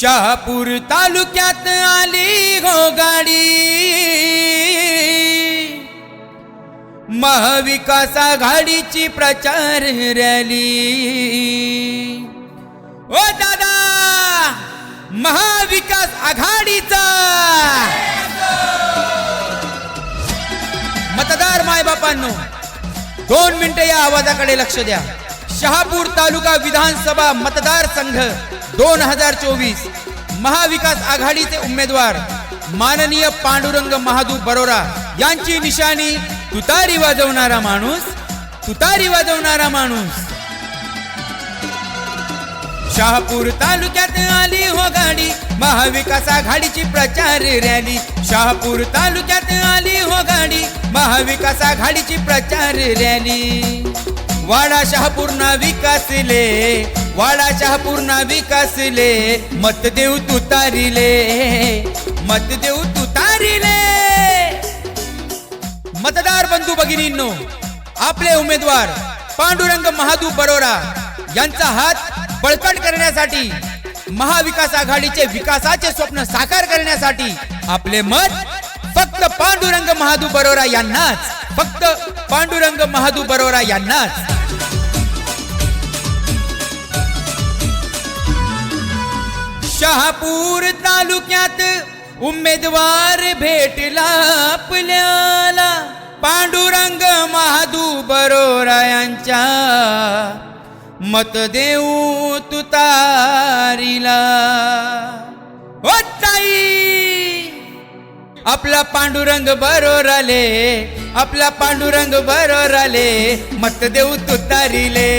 शहापूर तालुक्यात आली हो गाडी. महाविकास आघाडीची प्रचार रॅली. ओ दादा महाविकास आघाडीचा. मतदार मायबापांनो दोन मिनिटं या आवाजाकडे लक्ष द्या. शहापूर तालुका विधानसभा मतदारसंघ दोन हजार चोवीस. महाविकास आघाडीचे उमेदवार माननीय पांडुरंग महादू बरोरा यांची निशाणी तुतारी वाजवणारा माणूस तुतारी वाजवणारा माणूस. शहापूर तालुक्यात आली हो गाडी महाविकास आघाडीची प्रचार रॅली. शहापूर तालुक्यात आली हो गाडी महाविकास आघाडीची प्रचार रॅली. वाडा शहापूरना विकासले वाडा शहापूरना विकासले मत देऊ तुतारिले मत देऊ तुतारिले मतदार बंधू भगिनींनो आपले उमेदवार पांडुरंग महादू बरोरा यांचा हात बळकट करण्यासाठी महाविकास आघाडीचे विकासाचे स्वप्न साकार करण्यासाठी आपले मत फक्त पांडुरंग महादू बरोरा यांनाच फक्त पांडुरंग महादू बरोरा यांनाच. शहापूर तालुक्यात उमेदवार भेटला आपल्याला पांडुरंग महादू बरोरा यांच्या मत देऊ तुतारीला. हो ताई! आपला पांडुरंग बरोर आले आपला पांडुरंग बरोर आले मत देऊ तुतारीले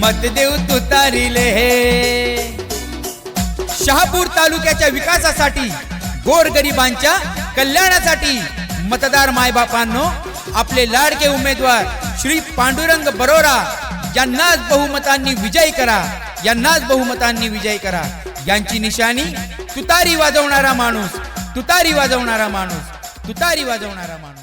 मत देऊ तुतारीले. शहापूर तालुक्याच्या विकासासाठी गोरगरिबांच्या कल्याणासाठी मतदार मायबापांनो आपले लाडके उमेदवार श्री पांडुरंग बरोरा यांनाच बहुमतांनी विजयी करा यांनाच बहुमतांनी विजयी करा. यांची निशाणी तुतारी वाजवणारा माणूस तुतारी वाजवणारा माणूस तुतारी वाजवणारा माणूस.